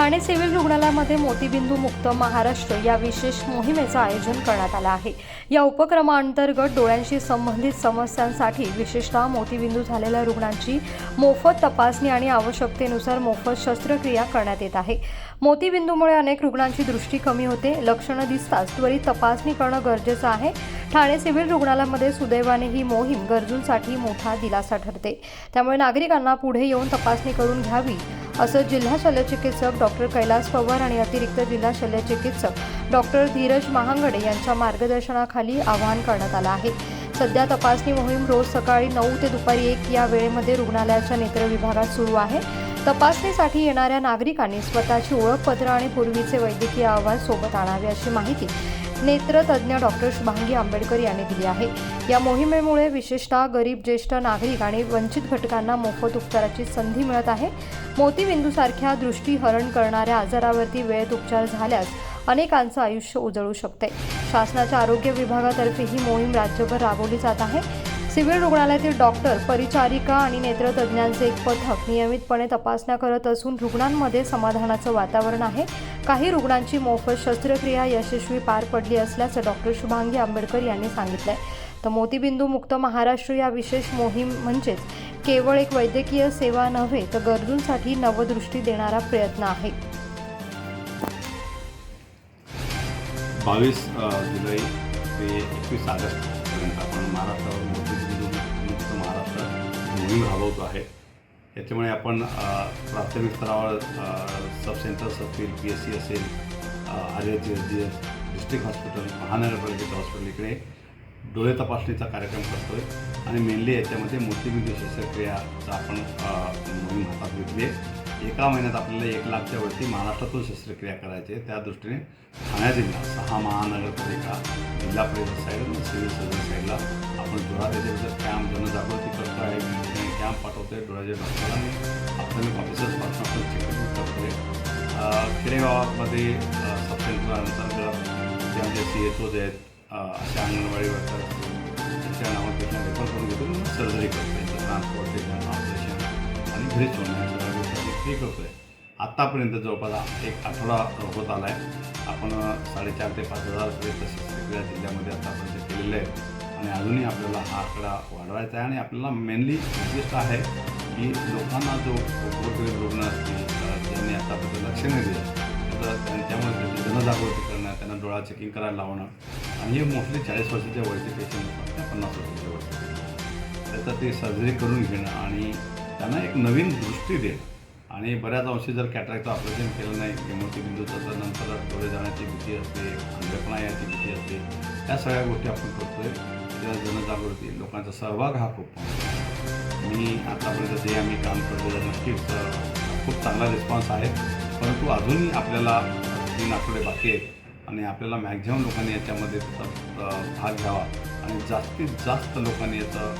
Thane civil रुग्णालयामध्ये मोतीबिंदू मुक्त महाराष्ट्र या विशेष मोहिमेचं आयोजन करण्यात आलं आहे. या उपक्रमाअंतर्गत डोळ्यांशी संबंधित समस्यांसाठी विशेषतः मोतीबिंदू झालेल्या रुग्णांची मोफत तपासणी आणि आवश्यकतेनुसार मोफत शस्त्रक्रिया करण्यात येत आहे. मोतीबिंदूमुळे अनेक रुग्णांची दृष्टी कमी होते. लक्षणं दिसताच त्वरित तपासणी करणं गरजेचं आहे. ठाणे सिव्हिल रुग्णालयामध्ये सुदैवाने ही मोहीम गरजूंसाठी मोठा दिलासा ठरते. त्यामुळे नागरिकांना पुढे येऊन तपासणी करून घ्यावी असं जिल्हा शल्यचिकित्सक डॉक्टर कैलास पवार आणि अतिरिक्त जिल्हा शल्यचिकित्सक डॉक्टर धीरज महांगडे यांच्या मार्गदर्शनाखाली आवाहन करण्यात आलं आहे. सध्या तपासणी मोहीम रोज सकाळी नऊ ते दुपारी एक या वेळेमध्ये रुग्णालयाच्या नेत्र विभागात सुरू आहे. तपासणीसाठी येणाऱ्या नागरिकांनी स्वतःची ओळखपत्र आणि पूर्वीचे वैद्यकीय अहवाल सोबत आणावे अशी माहिती नेत्रतज्ञ डॉक्टर शुभांगी आंबेडकर यांनी दिली आहे. या मोहिमेमुळे विशेषतः गरीब ज्येष्ठ नागरिक आणि वंचित घटकांना मोफत उपचाराची संधी मिळत आहे. मोतीबिंदूसारख्या दृष्टीहरण करणाऱ्या आजारावरती वेळेत उपचार झाल्यास अनेकांचं आयुष्य उजळू शकते. शासनाच्या आरोग्य विभागातर्फे ही मोहीम राज्यभर राबवली जात आहे. सिव्हिल रुग्णालयातील डॉक्टर परिचारिका आणि नेत्रतज्ञांचे एक पथक नियमितपणे तपासण्या करत असून रुग्णांमध्ये समाधानाचं वातावरण आहे. काही रुग्णांची मोफत शस्त्रक्रिया यशस्वी पार पडली असल्याचं डॉक्टर शुभांगी आंबेडकर यांनी सांगितलंय. तर मोतीबिंदू मुक्त महाराष्ट्र या विशेष मोहीम म्हणजेच केवळ एक वैद्यकीय सेवा नव्हे तर गरजूंसाठी नवदृष्टी देणारा प्रयत्न आहे. बावीस जुलै ते एकवीस कारण आपण महाराष्ट्रावर मोतीबिंदू मुक्त महाराष्ट्र मोहीम राबवतो आहे. याच्यामुळे आपण प्राथमिक स्तरावर सब सेंटर्स असतील पी एस सी असेल R H S D S district hospital महानगरपालिकेचं हॉस्पिटल इकडे डोळे तपासणीचा कार्यक्रम करतो आहे आणि मेनली याच्यामध्ये मोतीबिंदू शस्त्रक्रियाचा आपण मोहीम हातात घेतली आहे. एका महिन्यात आपल्याला एक लाखच्या वरती महाराष्ट्रातून शस्त्रक्रिया करायची आहे. त्या दृष्टीने ठाणे जिल्हा सहा महानगरपालिका जिल्हा परिषद साईड आणि सिव्हिल सर्जन साईडला आपण जोरात याच्याबद्दल कॅम्प जनजागृती करतो आहे कॅम्प पाठवतो आहे डोळ्याच्या डॉक्टरांनी आपल्याला ऑफिसर्सपासून आपण चेकअप करतो आहे खेडेगावामध्ये सब अंतर्गत जे आमचे सी एच ओज आहेत अशा अंगणवाडी वर्कर त्यांच्या नावावर पेशंट रेफर करून घेतो सर्जरी करतो त्यांचं ट्रान्सपोर्टेशन ऑपरेशन आणि घरी सोडण्या या करतो आहे आत्तापर्यंत जवळपास एक आठवडा होत आला आहे आपण साडेचार ते पाच हजारपर्यंत वेगवेगळ्या जिल्ह्यामध्ये आतापर्यंत केलेले आहे आणि अजूनही आपल्याला हा आकडा वाढवायचा आहे आणि आपल्याला मेनली उद्दिष्ट आहे की लोकांना जो गोरगरीब रुग्ण असतील त्यांनी आतापर्यंत लक्ष नाही दिलं. तर त्यांच्यामुळे त्याची जनजागृती करणं त्यांना डोळा चेकिंग करायला लावणं आणि हे मोस्टली चाळीस वर्षाच्या वरचे पेशंट पन्नास वर्षाच्या वरचे पेशंट त्याचं ते सर्जरी करून घेणं आणि त्यांना एक नवीन दृष्टी देणं. आणि बऱ्याच अंशी जर कॅटरॅक्टचं ऑपरेशन केलं नाही मोतीबिंदूचं तर नंतर डोळे जाण्याची भीती असते आंधळेपणा याची भीती असते या सगळ्या गोष्टी आपण करतोय. त्या जनजागृती लोकांचा सहभाग हा खूप मी आतापर्यंत जे आम्ही काम करतो नक्कीच खूप चांगला रिस्पॉन्स आहे. परंतु अजूनही आपल्याला तीन आठवडे बाकी आहेत आणि आपल्याला मॅक्झिमम लोकांनी याच्यामध्ये भाग घ्यावा आणि जास्तीत जास्त लोकांनी याचं